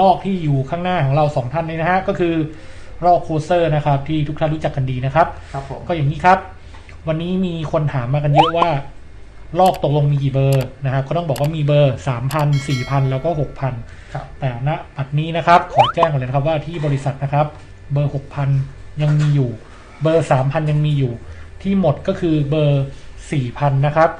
ลอกที่อยู่ข้างหน้าของเราสองท่านนี้นะฮะก็คือลอกโคเซอร์นะครับที่ทุกท่านรู้จักกันดีนะครับครับผมก็อย่างนี้ครับ วันนี้มีคนถามมากันเยอะว่า ลอกตกลงมีกี่เบอร์นะครับ ก็ต้องบอกว่ามีเบอร์สามพันสี่พันแล้วก็หกพันครับ แต่ณปัจจุนี้นะครับ ขอแจ้งก่อนเลยนะครับว่าที่บริษัทนะครับ เบอร์หกพันยังมีอยู่ เบอร์สามพันยังมีอยู่ ที่หมดก็คือเบอร์สี่พันนะครับ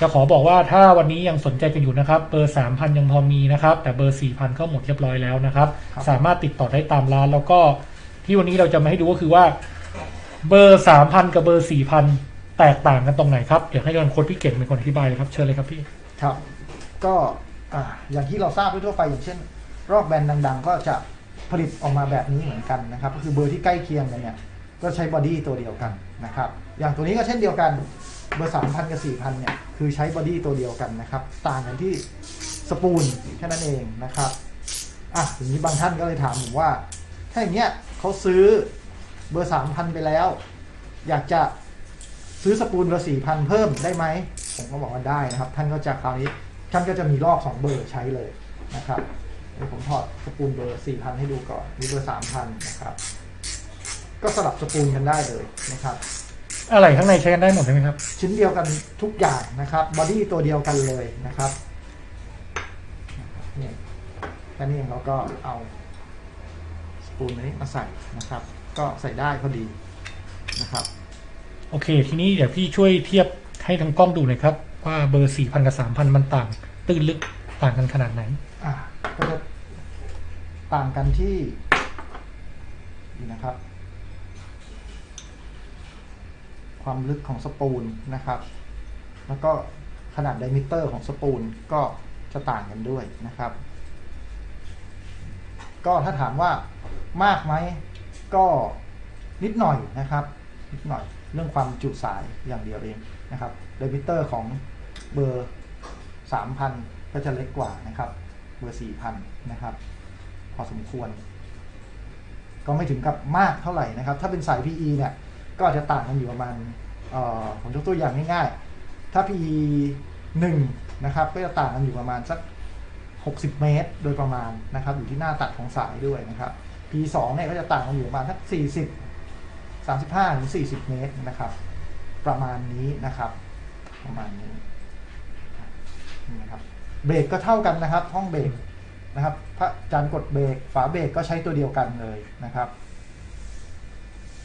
จะขอบอกว่าถ้าวันนี้ยังสนใจกันอยู่นะครับ เบอร์สามพันยังพอมีนะครับ แต่เบอร์สี่พันก็หมดเรียบร้อยแล้วนะครับครับ สามารถติดต่อได้ตามร้าน แล้วก็ที่วันนี้เราจะมาให้ดูก็คือว่า เบอร์สามพันกับเบอร์สี่พันแตกต่างกันตรงไหนครับเดี๋ยวให้โค้ดพี่เก่งเป็นคนอธิบายเลยครับเชิญเลยครับพี่ครับ ก็อ่าอย่างที่เราทราบทั่วๆไปอย่างเช่น รอบแบรนด์ดัง ๆ ก็จะผลิตออกมาแบบนี้เหมือนกันนะครับ ก็คือเบอร์ที่ใกล้เคียงกันเนี่ยก็ใช้บอดี้ตัวเดียวกันนะครับ อย่างตัวนี้ก็เช่นเดียวกัน เบอร์3,000กับ4,000เนี่ย คือใช้บอดี้ตัวเดียวกันนะครับ ต่างกันที่สปูลแค่นั้นเองนะครับอะอย่างนี้บางท่านก็เลยถามผมว่า ถ้าอย่างเงี้ยเขาซื้อเบอร์3,000ไปแล้ว อยากจะซื้อสปูลเบอร์4,000เพิ่มได้ไหม ผมก็บอกว่าได้นะครับ ท่านก็จะคราวนี้ท่านก็จะมีรอบสองเบอร์ใช้เลยนะครับเดี๋ยวผมถอดสปูลเบอร์4,000ให้ดูก่อนมีเบอร์3,000นะครับ ก็สลับสปูลกันได้เลยนะครับ อะไรข้างในใช้กันได้หมดใช่ไหมครับ ชิ้นเดียวกันทุกอย่างนะครับบอดี้ตัวเดียวกันเลยนะครับนี่แค่นี้เองเราก็เอาสปูนนี้มาใส่นะครับ ก็ใส่ได้พอดีนะครับ โอเค ทีนี้เดี๋ยวพี่ช่วยเทียบให้ทางกล้องดูหน่อยครับ ว่าเบอร์สี่พันกับสามพันมันต่าง ตื้นลึกต่างกันขนาดไหน อะก็จะต่างกันที่นี่นะครับ ความลึกของสปูลนะครับ แล้วก็ขนาดไดมิเตอร์ของสปูลก็จะต่างกันด้วยนะครับ ก็ถ้าถามว่ามากไหมก็นิดหน่อยนะครับนิดหน่อยเรื่องความจุสายอย่างเดียวเองนะครับไดมิเตอร์ของเบอร์ 3,000 ก็จะเล็กกว่านะครับ เบอร์ 4,000 นะครับ พอสมควร ก็ไม่ถึงกับมากเท่าไหร่นะครับ ถ้าเป็นสาย PE เนี่ย ก็อาจจะต่างกันอยู่ประมาณเอ่อผมยกตัวอย่างง่ายๆ ถ้า PE 1นะครับก็จะต่างกันอยู่ประมาณสัก 60 เมตร โดยประมาณนะครับอยู่ที่หน้าตัดของสายด้วยนะครับ PE 2เนี่ยก็จะต่างกันอยู่ประมาณสัก 40 35ถึง40 เมตรนะครับ ประมาณนี้นะครับ ประมาณนี้นะครับเบรกก็เท่ากันนะครับห้องเบรกนะครับพระจานกดเบรกฝาเบรกก็ใช้ตัวเดียวกันเลยนะครับ